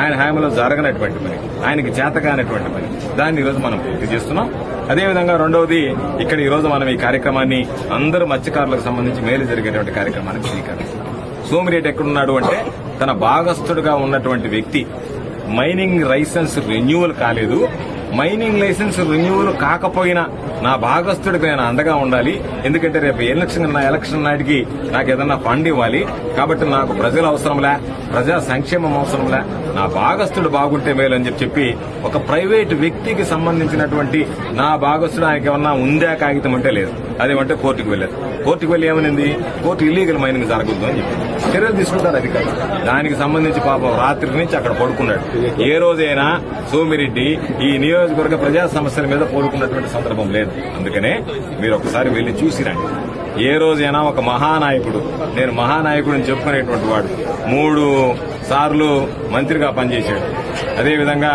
ఆయన హామీలో జరగనటువంటి పని ఆయనకి చేతకానటువంటి పని. దాన్ని ఈరోజు మనం పూర్తి చేస్తున్నాం. అదేవిధంగా రెండవది ఇక్కడ ఈ రోజు మనం ఈ కార్యక్రమాన్ని అందరూ మత్స్యకారులకు సంబంధించి మేలు జరిగేటువంటి కార్యక్రమానికి స్వీకరిస్తున్నాం. సోమిరెడ్డి ఎక్కడున్నాడు అంటే తన భాగస్థుడుగా ఉన్నటువంటి వ్యక్తి మైనింగ్ లైసెన్స్ రెన్యువల్ కాలేదు. మైనింగ్ లైసెన్స్ రెన్యువల్ కాకపోయినా నా భాగస్థుడికి నేను అండగా ఉండాలి. ఎందుకంటే రేపు ఎలక్షన్ నా ఎలక్షన్ నాటికి నాకు ఏదన్నా ఫండ్ ఇవ్వాలి. కాబట్టి నాకు ప్రజల అవసరంలే ప్రజా సంక్షేమం అవసరంలే. నా భాగస్థుడు బాగుంటే మేలు అని చెప్పి చెప్పి ఒక ప్రైవేట్ వ్యక్తికి సంబంధించినటువంటి నా భాగస్థుడు ఆయనకి ఏమన్నా ఉందా కాగితం అంటే లేదు. అదేమంటే కోర్టుకు వెళ్ళారు కోర్టుకు వెళ్ళి ఏమనింది? కోర్టు ఇల్లీగల్ మైనింగ్ జరగద్దు అని చెప్పి. చర్యలు తీసుకుంటారు అధికారులు. దానికి సంబంధించి పాపం రాత్రి నుంచి అక్కడ పడుకున్నాడు. ఏ రోజైనా సోమిరెడ్డి ఈ నియోజకవర్గ ప్రజా సమస్యల మీద కోరుకున్నటువంటి సందర్భం లేదు. అందుకనే మీరు ఒకసారి వెళ్ళి చూసిరండి ఏ రోజైనా ఒక మహానాయకుడు నేను మహానాయకుడు అని చెప్పుకునేటువంటి వాడు మూడు సార్లు మంత్రిగా పనిచేశాడు. అదేవిధంగా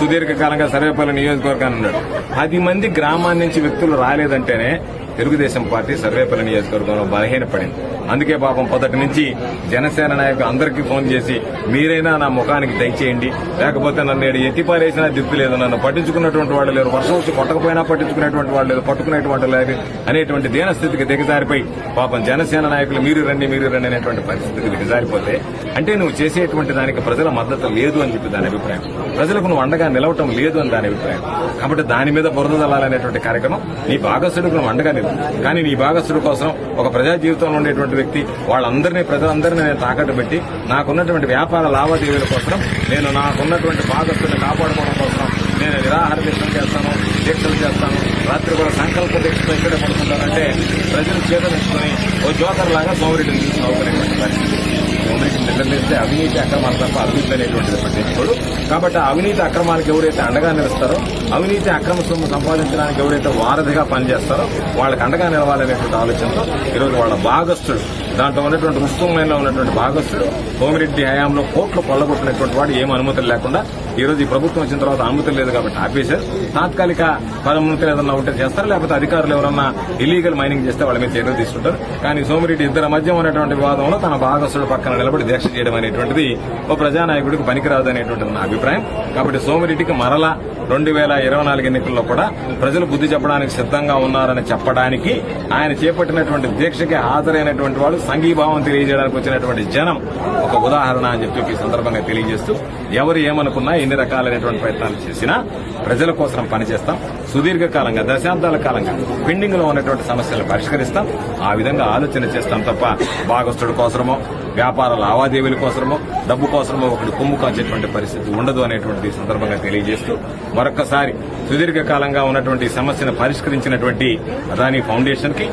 సుదీర్ఘకాలంగా సర్వేపల్లి నియోజకవర్గాన్ని ఉన్నాడు. పది మంది గ్రామాన్నించి వ్యక్తులు రాలేదంటేనే తెలుగుదేశం పార్టీ సర్వేపల్లి నియోజకవర్గంలో బలహీనపడింది. అందుకే పాపం పొదటి నుంచి జనసేన నాయకులు అందరికీ ఫోన్ చేసి మీరైనా నా ముఖానికి దయచేయండి. లేకపోతే నన్ను ఎత్తి ఎత్తిపారేసినా దిక్కు లేదు. నన్ను పట్టించుకున్నటువంటి వాళ్ళు లేరు. వర్షం వచ్చి కొట్టకపోయినా పట్టించుకునేటువంటి వాళ్ళు లేదు పట్టుకునేటువంటి లేదు అనేటువంటి దీనస్థితికి దిగజారిపోయి పాపం జనసేన నాయకులు మీరు రండి మీరు రండి అనేటువంటి పరిస్థితికి దిగజారిపోతే అంటే నువ్వు చేసేటువంటి దానికి ప్రజల మద్దతు లేదు అని చెప్పి దాని అభిప్రాయం. ప్రజలకు నువ్వు అండగా నిలవటం లేదు అని దాని అభిప్రాయం. కాబట్టి దాని మీద బురద జల్లాలనేటువంటి కార్యక్రమం నీ భాగస్థుడికి నువ్వు అండగా నిలు కానీ నీ భాగస్థుడి కోసం ఒక ప్రజా జీవితంలో ఉండేటువంటి వ్యక్తి వాళ్ళందరినీ ప్రజలందరినీ నేను తాకట్టు పెట్టి నాకున్నటువంటి వ్యాపార లావాదేవీల కోసం నేను నాకున్నటువంటి భాగస్థుడిని కాపాడుకోవడం కోసం నేను నిరాహార దీక్షలు చేస్తాను దీక్షలు చేస్తాను. రాత్రి కూడా సంకల్ప దీక్షతో ఇక్కడే పడుకుంటానంటే ప్రజలు చేతనిచ్చుకొని ఓ జోకర్ లాగా సోమరెడ్డిని తీసుకునేటువంటి పరిస్థితి. సోమరెడ్డిని నిద్రలేస్తే అవినీతి అక్రమాలు తప్ప అభివృద్ధి అనేటువంటిది పట్టించుకోడు కాబట్టి ఆ అవినీతి అక్రమాలకు ఎవరైతే అండగా నిలుస్తారో అవినీతి అక్రమ సొమ్ము సంపాదించడానికి ఎవరైతే వారధిగా పనిచేస్తారో వాళ్ళకి అండగా నిలవాలనేటువంటి ఆలోచనతో ఈరోజు వాళ్ళ భాగస్థుడు దాంట్లో ఉన్నటువంటి రుస్తుమైన ఉన్నటువంటి భాగస్థుడు సోమిరెడ్డి హయాంలో కోట్లు కొల్లగొట్టినటువంటి వాడు ఏం అనుమతులు లేకుండా ఈ రోజు ఈ ప్రభుత్వం వచ్చిన తర్వాత అనుమతి లేదు కాబట్టి ఆపేశారు. తాత్కాలిక అనుమతులు ఏదన్నా ఉంటే చేస్తారు? లేకపోతే అధికారులు ఎవరన్నా ఇల్లీగల్ మైనింగ్ చేస్తే వాళ్ళ మీద చర్యలు తీసుకుంటారు. కానీ సోమిరెడ్డి ఇద్దరి మధ్య ఉన్నటువంటి వివాదంలో తన భాగస్థుడు పక్కన నిలబడి దీక్ష చేయడం అనేటువంటిది ఓ ప్రజానాయకుడికి పనికిరాదు అనేటువంటిది నా అభిప్రాయం. కాబట్టి సోమిరెడ్డికి మరలా రెండు వేల ఇరవై నాలుగు ఎన్నికల్లో కూడా ప్రజలు బుద్ధి చెప్పడానికి సిద్ధంగా ఉన్నారని చెప్పడానికి ఆయన చేపట్టినటువంటి దీక్షకి హాజరైనటువంటి వాళ్ళు సంఘీభావం తెలియజేయడానికి వచ్చినటువంటి జనం ఒక ఉదాహరణ అని చెప్పి సందర్భంగా తెలియజేస్తూ ఎవరు ఏమనుకున్నా ఎన్ని రకాలైనటువంటి ప్రయత్నాలు చేసినా ప్రజల కోసం పనిచేస్తాం. సుదీర్ఘకాలంగా దశాబ్దాల కాలంగా పెండింగ్లో ఉన్నటువంటి సమస్యలను పరిష్కరిస్తాం. ఆ విధంగా ఆలోచన చేస్తాం తప్ప భాగస్థుడి కోసమో వ్యాపార లావాదేవీల కోసమో డబ్బు కోసమో ఒకటి కొమ్ము కాచేటువంటి పరిస్థితి ఉండదు అనేటువంటి సందర్భంగా తెలియజేస్తూ మరొకసారి సుదీర్ఘకాలంగా ఉన్నటువంటి సమస్యను పరిష్కరించినటువంటి అదానీ ఫౌండేషన్కి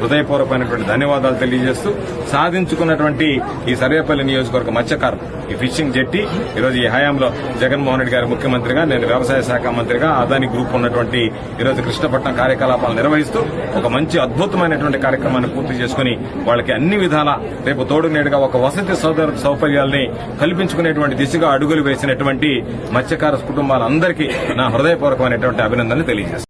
హృదయపూర్వకమైనటువంటి ధన్యవాదాలు తెలియజేస్తూ సాధించుకున్నటువంటి ఈ సర్వేపల్లి నియోజకవర్గ మత్స్యకారం ఈ ఫిషింగ్ జెట్టి ఈరోజు ఈ హయాంలో జగన్మోహన్ రెడ్డి గారు ముఖ్యమంత్రిగా నేను వ్యవసాయ శాఖ మంత్రిగా అదాని గ్రూప్ ఉన్నటువంటి ఈరోజు కృష్ణపట్నం కార్యకలాపాలు నిర్వహిస్తూ ఒక మంచి అద్భుతమైనటువంటి కార్యక్రమాన్ని పూర్తి చేసుకుని వాళ్ళకి అన్ని విధాల రేపు తోడు నేడుగా ఒక వసతి సౌకర్య సౌకర్యాల్ని కల్పించుకునేటువంటి దిశగా అడుగులు వేసినటువంటి మత్స్యకార కుటుంబాలందరికీ నా హృదయపూర్వకమైనటువంటి అభినందనలు తెలియజేస్తాను